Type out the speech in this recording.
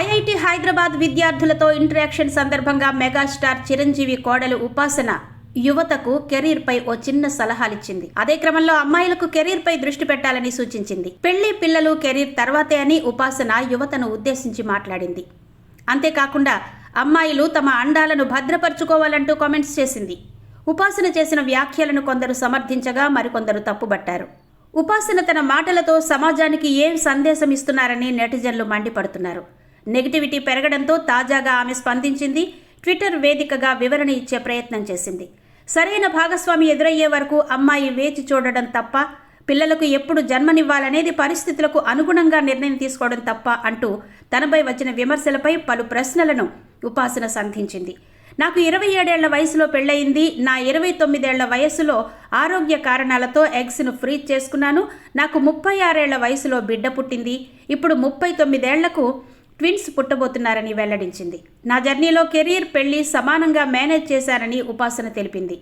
IIT Hyderabad విద్యార్థులతో interaction సందర్భంగా megastar Chiranjeevi కోడలు ఉపాసన యువతకు కెరీర్ పై ఓ చిన్న సలహాలిచ్చింది. అదే క్రమంలో అమ్మాయిలకు కెరీర్ పై దృష్టి పెట్టాలని సూచించింది. పెళ్ళి పిల్లలు కెరీర్ తర్వాతే అని ఉపాసన యువతను ఉద్దేశించి మాట్లాడింది. అంతేకాకుండా అమ్మాయిలు తమ అండాలను భద్రపరుచుకోవాలంటూ కామెంట్స్ చేసింది. ఉపాసన చేసిన వ్యాఖ్యలను కొందరు సమర్థించగా మరికొందరు తప్పుబట్టారు. ఉపాసన తన మాటలతో సమాజానికి ఏం సందేశం ఇస్తున్నారని నెటిజన్లు మండిపడుతున్నారు. నెగిటివిటీ పెరగడంతో తాజాగా ఆమె స్పందించింది. ట్విట్టర్ వేదికగా వివరణ ఇచ్చే ప్రయత్నం చేసింది. సరైన భాగస్వామి ఎదురయ్యే వరకు అమ్మాయి వేచి చూడడం తప్ప పిల్లలకు ఎప్పుడు జన్మనివ్వాలనేది పరిస్థితులకు అనుగుణంగా నిర్ణయం తీసుకోవడం తప్ప అంటూ తనపై వచ్చిన విమర్శలపై పలు ప్రశ్నలను ఉపాసన సంధించింది. నాకు ఇరవై ఏడేళ్ళ వయసులో పెళ్ళయింది. నా ఇరవై తొమ్మిదేళ్ళ వయసులో ఆరోగ్య కారణాలతో ఎగ్స్ను ఫ్రీజ్ చేసుకున్నాను. నాకు ముప్పై ఆరేళ్ళ వయసులో బిడ్డ పుట్టింది. ఇప్పుడు ముప్పై తొమ్మిదేళ్ళకు ట్విన్స్ పుట్టబోతున్నారని వెల్లడించింది. నా జర్నీలో కెరీర్ పెళ్ళి సమానంగా మేనేజ్ చేశారని ఉపాసన తెలిపింది.